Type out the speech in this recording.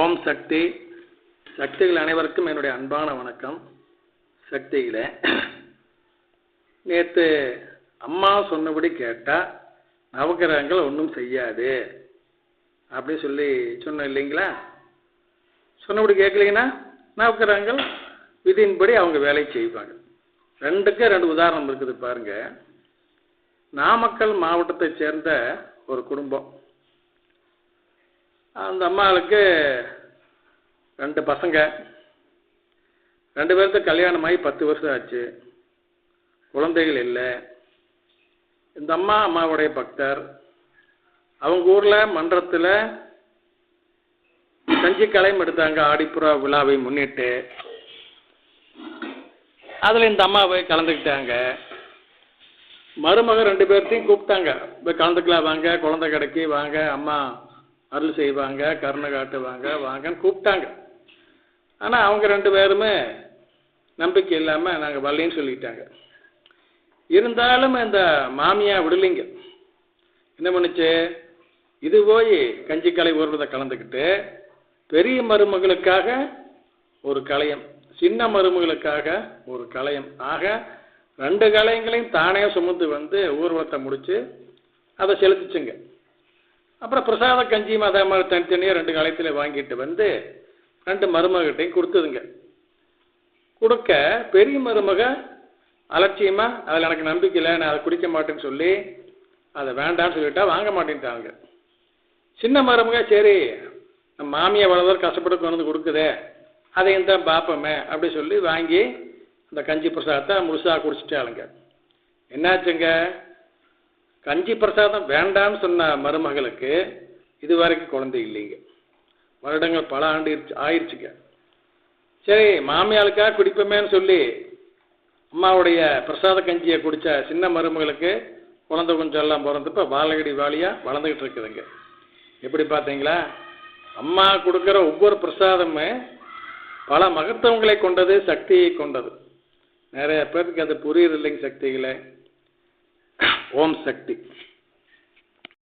ஓம் சக்தி. சக்திகள் அனைவருக்கும் என்னுடைய அன்பான வணக்கம். சக்திகளே நேற்று அம்மா சொன்னபடி கேட்டால் நவக்கிரகங்கள் ஒன்றும் செய்யாது. அப்படி சொல்லி சொன்னேன் இல்லைங்களா? சொன்னபடி கேட்கலீங்கன்னா நவகிரகங்கள் விதியின்படி அவங்க வேலையை செய்வாங்க. ரெண்டுக்கு ரெண்டு உதாரணம் இருக்குது பாருங்க. நாமக்கல் மாவட்டத்தை சேர்ந்த ஒரு குடும்பம். அந்த அம்மாளுக்கு ரெண்டு பசங்க. ரெண்டு பேர்த்துக்கு கல்யாணம் ஆகி பத்து வருஷம் ஆச்சு. குழந்தைகள் இல்லை. இந்த அம்மா அம்மாவுடைய பக்தர். அவங்க ஊரில் மன்றத்தில் கஞ்சி கலையும் எடுத்தாங்க. ஆடிப்புறா விழாவை முன்னிட்டு. அதில் இந்த அம்மா போய் கலந்துக்கிட்டாங்க. மருமக ரெண்டு பேர்த்தையும் கூப்பிட்டாங்க. போய் கலந்துக்கலாம் வாங்க குழந்தை கடைக்கு வாங்க அம்மா. அருள் செய்வாங்க கருணை காட்டுவாங்க வாங்கன்னு கூப்பிட்டாங்க. ஆனால் அவங்க ரெண்டு பேருமே நம்பிக்கை இல்லாமல் நாங்கள் வரலைன்னு சொல்லிட்டாங்க. இருந்தாலும் இந்த மாமியா விடலைங்க. என்ன பண்ணுச்சு? இது போய் கஞ்சிக்கலை ஊர்வதை கலந்துக்கிட்டு பெரிய மருமகளுக்காக ஒரு கலையம் சின்ன மருமகளுக்காக ஒரு கலையம் ஆக ரெண்டு கலையங்களையும் தானே சுமந்து வந்து ஊர்வலத்தை முடித்து அதை செலுத்திச்சுங்க. அப்புறம் பிரசாத கஞ்சியும் அதே மாதிரி தனித்தனியாக ரெண்டு காலத்தில் வாங்கிட்டு வந்து ரெண்டு மருமகிட்டையும் கொடுத்ததுங்க. கொடுக்க பெரிய மருமக அலட்சியமாக அதில் எனக்கு நம்பிக்கை இல்லை நான் அதை குடிக்க மாட்டேன்னு சொல்லி அதை வேண்டாம்னு சொல்லிட்டா வாங்க மாட்டேன்ட்டாங்க. சின்ன மருமக சரி நம்ம மாமியை வளர்ந்து கஷ்டப்பட்டு கொண்டு வந்து கொடுக்குதே அதையும் தான் பார்ப்போமே அப்படி சொல்லி வாங்கி அந்த கஞ்சி பிரசாதத்தை முழுசாக குடிச்சிட்டாளுங்க. என்னாச்சுங்க? கஞ்சி பிரசாதம் வேண்டாம்னு சொன்ன மருமகளுக்கு இது வரைக்கும் குழந்தை இல்லைங்க. வருடங்கள் பல ஆண்டு ஆயிடுச்சுங்க சரி மாமியாளுக்காக குடிப்போமேன்னு சொல்லி அம்மாவுடைய பிரசாத கஞ்சியை குடித்த சின்ன மருமகளுக்கு குழந்தை கொஞ்சம் எல்லாம் பிறந்தப்ப வாழகடி வாலியாக வளர்ந்துக்கிட்டு இருக்குதுங்க. எப்படி பார்த்தீங்களா? அம்மா கொடுக்குற ஒவ்வொரு பிரசாதமே பல மகத்துவங்களை கொண்டது சக்தியை கொண்டது. நிறைய பேருக்கு அது புரியுது இல்லைங்க சக்திகளை. ஓம் சக்தி.